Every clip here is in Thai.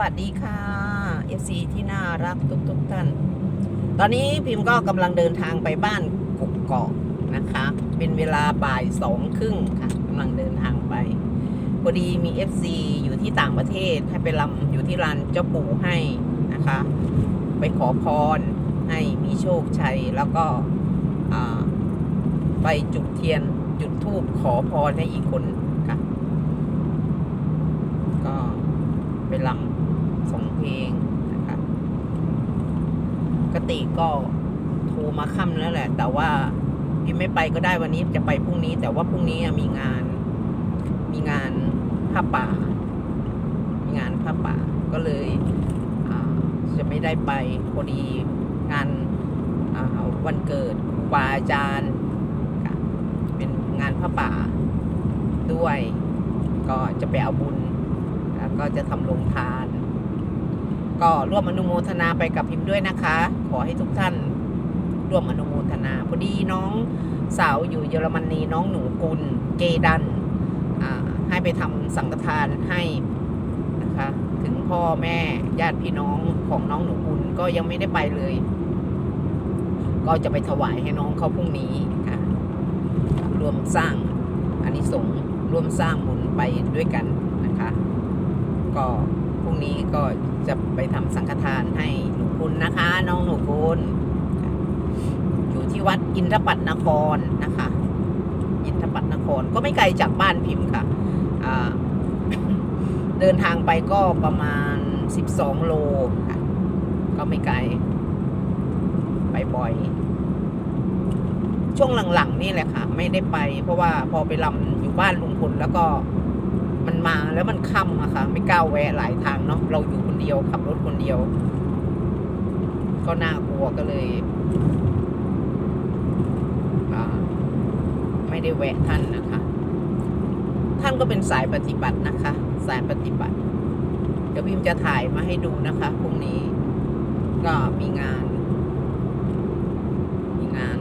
วัสดีค่ะ FC ที่น่ารักทุกๆทท่าน ตอนนี้พิมพ์ก็กำลังเดินทางไปบ้านกุกเกาะนะคะ เป็นเวลาบ่ายสองครึ่งค่ะกำลังเดินทางไปพอดีมี FC อยู่ที่ต่างประเทศให้ไปลำอยู่ที่ร้านเจ้าปู่ให้นะคะ ไปขอพรให้มีโชคชัยแล้วก็ไปจุดเทียนจุดธูปขอพรให้อีกคนค่ะ ก็ไปลำ สองนะคะกติก็โทรมาค่ำแล้วแหละ แต่ว่าพี่ไม่ไปก็ได้วันนี้จะไปพรุ่งนี้ แต่ว่าพรุ่งนี้มีงาน มีงานผ้าป่า มีงานผ้าป่าก็เลยจะไม่ได้ไปพอดีงานวันเกิดครูบาอาจารย์เป็นงานผ้าป่าด้วย ก็จะไปเอาบุญ แล้วก็จะทำโรงทาน ก็ร่วมอนุโมทนาไปกับพิมพ์ด้วยนะคะ ขอให้ทุกท่านร่วมอนุโมทนาพอดีน้องสาวอยู่เยอรมนีน้องหนูกุลเกดันให้ไปทำสังฆทานให้นะคะ ถึงพ่อแม่ญาติพี่น้องของน้องหนูกุลก็ยังไม่ได้ไปเลย ก็จะไปถวายให้น้องเขาพรุ่งนี้ค่ะรวมสร้างอานิสงส์ร่วมสร้างบุญไปด้วยกันนะคะ ก็ รุ่งนี้ก็จะไปทำสังฆทานให้หนูคุณนะคะ น้องหนูคุณอยู่ที่วัดอินทปัตนครนะคะ อินทปัตนครก็ไม่ไกลจากบ้านพิมพ์ค่ะเดินทางไปก็ประมาณ 12 โลค่ะ ก็ไม่ไกล ไปบ่อย ช่วงหลังๆนี่แหละค่ะ ไม่ได้ไป เพราะว่าพอไปลำอยู่บ้านลุงพลแล้วก็ มาแล้วมันค่ำอะค่ะ ไม่กล้าแวะหลายทางเนาะเราอยู่คนเดียวขับรถคนเดียว ก็น่ากลัวก็เลยไม่ได้แวะท่านนะคะ ท่านก็เป็นสายปฏิบัตินะคะ สายปฏิบัติ เดี๋ยวพิมจะถ่ายมาให้ดูนะคะพรุ่งนี้ก็มีงาน มีงาน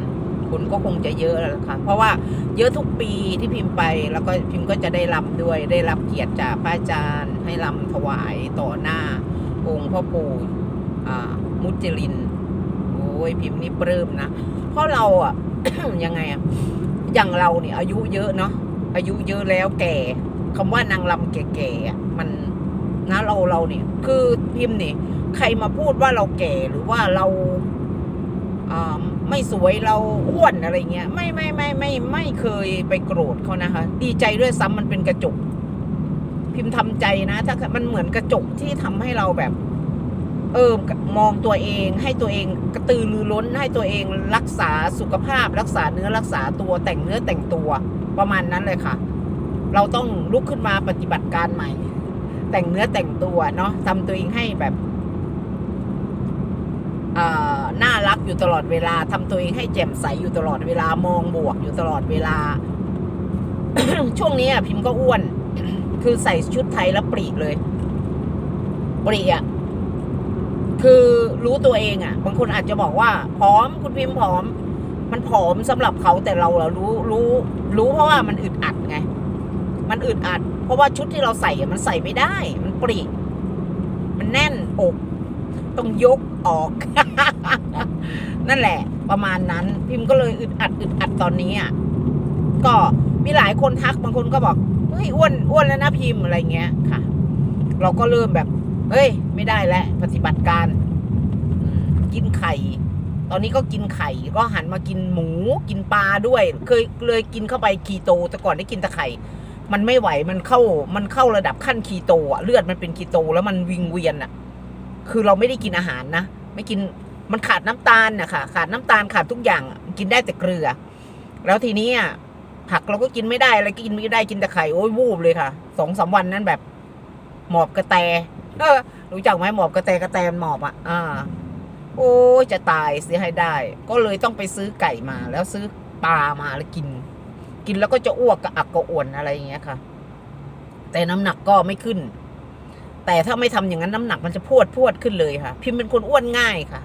คนก็คงจะเยอะแล้วค่ะ เพราะว่าเยอะทุกปีที่พิมพ์ไป แล้วก็พิมพ์ก็จะได้รับด้วย ได้รับเกียรติจากพระอาจารย์ ให้ลำถวายต่อหน้า องค์พ่อปู่มุจลิน โอ้ยพิมพ์นี่ปลื้มนะ เพราะเราอะ ยังไงอะ อย่างเราเนี่ยอายุเยอะเนาะ อายุเยอะแล้วแก่คำว่านางลำแก่ๆอะมันนะเราเราเนี่ย คือพิมพ์นี่ยใครมาพูดว่าเราแก่หรือว่าเราอ่า ไม่สวยเราอ้วนอะไรเงี้ย ไม่ไม่ไม่ไม่ไม่เคยไปโกรธเขานะคะ ดีใจด้วยซ้ำมันเป็นกระจก พิมพ์ทำใจนะ ถ้ามันเหมือนกระจกที่ทำให้เราแบบ เออมองตัวเอง ให้ตัวเองกระตือรือร้นให้ตัวเองรักษาสุขภาพ รักษาเนื้อรักษาตัวแต่งเนื้อแต่งตัว ประมาณนั้นเลยค่ะ เราต้องลุกขึ้นมาปฏิบัติการใหม่ แต่งเนื้อแต่งตัวเนาะทำตัวเองให้แบบเอ่อน่า อยู่ตลอดเวลาทำตัวเองให้แจ่มใสอยู่ตลอดเวลามองบวกอยู่ตลอดเวลา ช่วงนี้อะพิมพ์ก็อ้วน คือใส่ชุดไทยแล้วปรีเลย ปรีอะคือรู้ตัวเองอะ บางคนอาจจะบอกว่าผอมคุณพิมพ์ผอม มันผอมสำหรับเขาแต่เราเรารู้รู้ รู้เพราะว่ามันอึดอัดไง มันอึดอัด เพราะว่าชุดที่เราใส่มันใส่ไม่ได้ มันปรีมันแน่นอก ต้องยกออก นั่นแหละ ประมาณนั้น พิมพ์ก็เลยอึดอัดอึดอัดตอนนี้อะก็มีหลายคนทักบางคนก็บอกเฮ้ยอ้วนอ้วนแล้วนะพิมพ์อะไรเงี้ยค่ะ เราก็เริ่มแบบเฮ้ย ไม่ได้แล้วปฏิบัติการกินไข่ ตอนนี้ก็กินไข่ ก็หันมากินหมูกินปลาด้วย เคยเลยกินเข้าไปคีโต แต่ก่อนได้กินแต่ไข่มันไม่ไหวมันเข้ามันเข้าระดับขั้นคีโตอะเลือดมันเป็นคีโตแล้วมันวิงเวียนอะ คือเราไม่ได้กินอาหารนะ ไม่กินมันขาดน้ำตาลนะคะขาดน้ำตาลขาดทุกอย่างอะกินได้แต่เกลือ แล้วทีนี้อะผักเราก็กินไม่ได้อะไรกินไม่ได้กินแต่ไข่โอ้ยวูบเลยค่ะสองสามวันนั้นแบบ หมอบกระแตเออรู้จักไหมหมอบกระแตกระแตมันหมอบอะอ่าโอ้ยจะตายเสียให้ได้ ก็เลยต้องไปซื้อไก่มา แล้วซื้อปลามาแล้วกิน กินแล้วก็จะอ้วกกระอักกระอ่วนอะไรอย่างเงี้ยค่ะ แต่น้ำหนักก็ไม่ขึ้น แต่ถ้าไม่ทำอย่างนั้นน้ำหนักมันจะพวดพวดขึ้นเลยค่ะ พิมพ์เป็นคนอ้วนง่ายค่ะ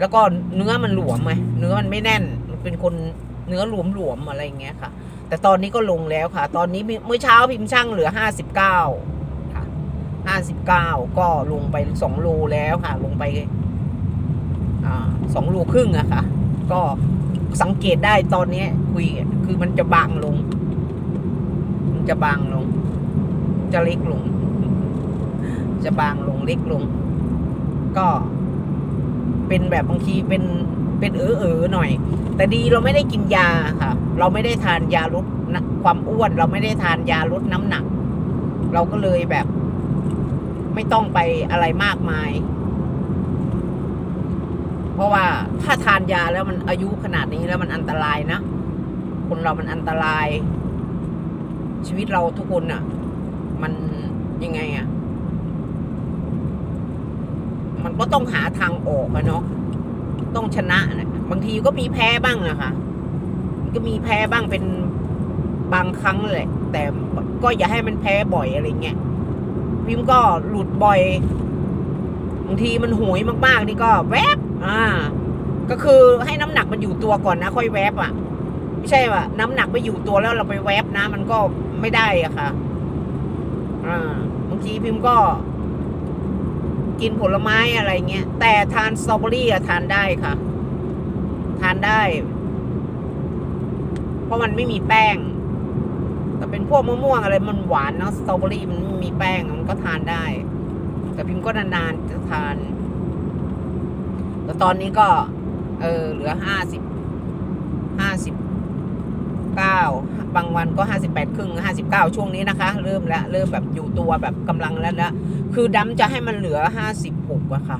แล้วก็เนื้อมันหลวมไงเนื้อมันไม่แน่นมันเป็นคนเนื้อหลวมหลวมๆอะไรอย่างเงี้ยค่ะ แต่ตอนนี้ก็ลงแล้วค่ะ ตอนนี้เมื่อเช้าพิมพ์ช่างเหลือห้าสิบเก้าค่ะห้าสิบเก้าก็ลงไปสองโลแล้วค่ะ ลงไปสองโลครึ่งอะค่ะ ก็สังเกตได้ตอนนี้คุยคือมันจะบางลง มันจะบางลง จะเล็กลง จะบางลงเล็กลง ก็เป็นแบบบางทีเป็นเป็นเออเออหน่อย แต่ดีเราไม่ได้กินยาค่ะ เราไม่ได้ทานยาลดความอ้วน เราไม่ได้ทานยาลดน้ำหนัก เราก็เลยแบบ ไม่ต้องไปอะไรมากมาย เพราะว่าถ้าทานยาแล้วมันอายุขนาดนี้แล้วมันอันตรายนะคนเรามันอันตราย ชีวิตเราทุกคนอะ่ะ มันยังไงอะ่ะ ก็ต้องหาทางออกอะเนาะต้องชนะนะบางทีก็มีแพ้บ้างอะคะก็มีแพ้บ้างเป็นบางครั้งแหละ แต่ก็อย่าให้มันแพ้บ่อยอะไรเงี้ยพิมก็หลุดบ่อยบางทีมันหวยมากๆ นี่ก็แวบอ่า ก็คือให้น้ำหนักมันอยู่ตัวก่อนนะ ค่อยแวบอะ ไม่ใช่ว่าน้ำหนักไปอยู่ตัวแล้วเราไปแวบนะ มันก็ไม่ได้อะค่ะ อ่าบางทีพิมก็ กินผลไม้อะไรเงี้ย แต่ทานสตรอเบอรี่อะทานได้ค่ะ ทานได้ เพราะมันไม่มีแป้ง แต่เป็นพวกมะม่วงอะไรมันหวานเนาะสตรอเบอรี่มันมีแป้งมันก็ทานได้ แต่พิมพ์ก็นานๆจะทาน แต่ตอนนี้ก็ เออเหลือห้าสิบห้าสิบ เก้าบางวันก็ห้าสิบแปดครึ่งห้าสิบเก้าช่วงนี้นะคะ เริ่มแล้วเริ่มแบบอยู่ตัวแบบกำลังแล้วแล้วคือดำจะให้มันเหลือห้าสิบหกอะค่ะ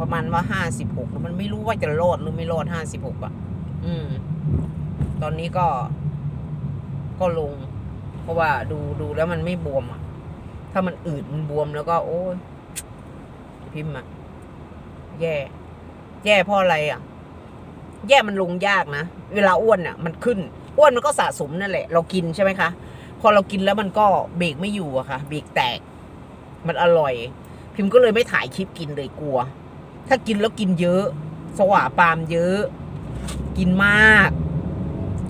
ประมาณว่าห้าสิบหกมันไม่รู้ว่าจะรอดหรือไม่รอดห้าสิบหกอะอืม ตอนนี้ก็ ก็ลง เพราะว่าดูดูแล้วมันไม่บวมอะถ้ามันอืดมันบวมแล้วก็ โอ้ยพิมพ์อะแย่ แย่เพราะอะไรอะแย่มันลงยากนะ เวลาอ้วนอะมันขึ้น อ้วนมันก็สะสมนั่นแหละ เรากินใช่ไหมคะ พอเรากินแล้วมันก็เบรกไม่อยู่อะค่ะ เบรกแตก มันอร่อย พิมพ์ก็เลยไม่ถ่ายคลิปกินเลยกลัว ถ้ากินแล้วกินเยอะ สว่าปามเยอะ กินมาก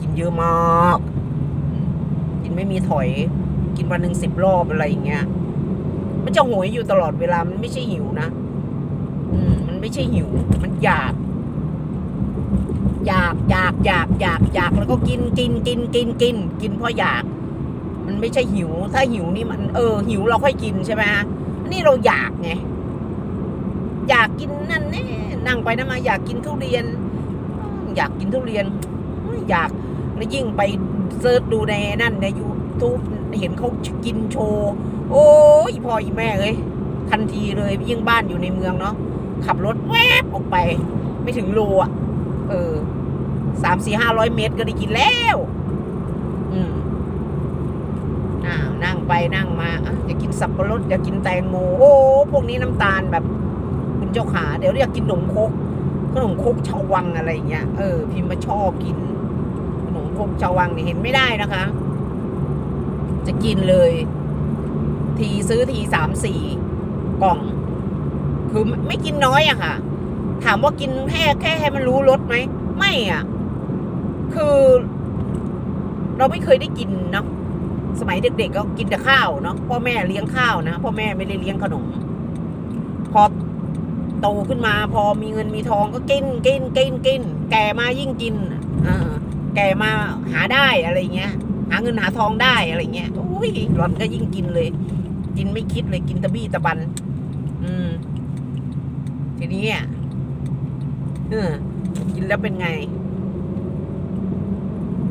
กินเยอะมาก กินไม่มีถอย กินวันหนึ่งสิบรอบอะไรอย่างเงี้ย มันจะโหยอยู่ตลอดเวลา มันไม่ใช่หิวนะ อืม มันไม่ใช่หิว มันอยาก อยากอยากอยากอยากอยากแล้วก็กินกินกินกินกินกินเพราะอยาก มันไม่ใช่หิว ถ้าหิวนี่มันเออ หิวเราค่อยกินใช่ไหมฮะนี่เราอยากไงอยากกินนั่นแน่นั่งไปนะมาอยากกินทุเรียน อยากกินทุเรียน อยากแล้วยิ่งไปเซิร์ชดูในนั่นในยูทูบเห็นเขากินโชว์โอ้ยพ่อีแม่เอ้ยทันทีเลยยิ่งบ้านอยู่ในเมืองเนาะขับรถแวบออกไป ไม่ถึงโลอะ เออสามสี่ห้าร้อยเมตรก็ได้กินแล้ว อืมอ้าวนั่งไปนั่งมาออยากกินสับปะรดอยากกินแตงโมโอ้พวกนี้น้ำตาลแบบ คุณเจ้าขา เดี๋ยวอยากกินขนมคกขนมคกชาววังอะไรอย่างเงี้ยเออพิมพ์มาชอบกินขนมคกชาววังนี่เห็นไม่ได้นะคะ จะกินเลย ทีซื้อทีสามสี่กล่อง คือไม่กินน้อยอะค่ะ ถามว่ากินแค่แค่ให้มันรู้รสไหม ไม่อะคือ เราไม่เคยได้กินเนาะสมัยเด็กๆก็กินแต่ข้าวเนาะพ่อแม่เลี้ยงข้าวนะพ่อแม่ไม่ได้เลี้ยงขนม พอโตขึ้นมา พอมีเงินมีทองก็กินกินกินกิน แก่มายิ่งกินอแก่มาหาได้อะไรเงี้ย หาเงินหาทองได้อะไรเงี้ยอุ้ยหล่อนก็ยิ่งกินเลย กินไม่คิดเลยกินตะบี้ตะบัน อืม ทีนี้อะ เออกินแล้วเป็นไง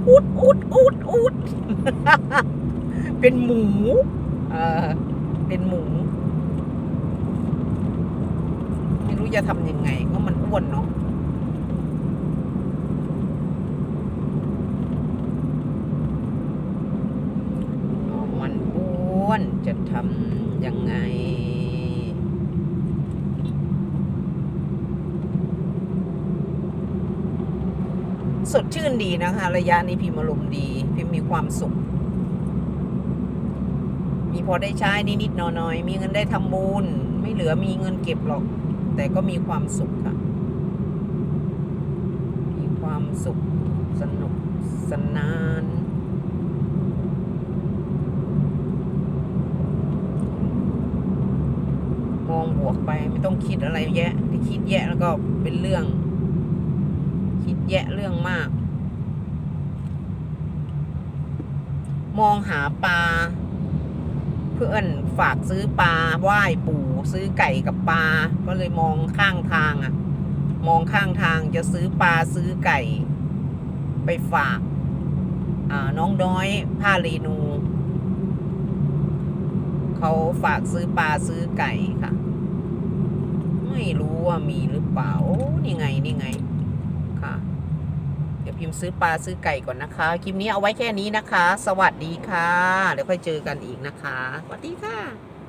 อุดอุดอุดอุดเป็นหมูเออเป็นหมู ไม่รู้จะทำยังไงเพราะมันอ้วนเนาะมันอ้วนจะทำยังไง สดชื่นดีนะคะ ระยะนี้พิมอารมณ์ดีพิมมีความสุข มีพอได้ใช้นิดๆหน่อยๆมีเงินได้ทำบุญไม่เหลือมีเงินเก็บหรอก แต่ก็มีความสุขค่ะ มีความสุขสนุกสนานมองบวกไปไม่ต้องคิดอะไรแยะที่คิดแยะแล้วก็เป็นเรื่อง คิดแยะเรื่องมาก มองหาปลา เพื่อนฝากซื้อปลาไหว้ปู่ซื้อไก่กับปลา ก็เลยมองข้างทางอะ่ะ มองข้างทางจะซื้อปลาซื้อไก่ ไปฝากน้องน้อยผ้าเรนูเขาฝากซื้อปลาซื้อไก่ค่ะ ไม่รู้ว่ามีหรือเปล่า นี่ไง นี่ไง เดี๋ยวพิมพ์ซื้อปลาซื้อไก่ก่อนนะคะ คลิปนี้เอาไว้แค่นี้นะคะ สวัสดีค่ะ เดี๋ยวค่อยเจอกันอีกนะคะ สวัสดีค่ะ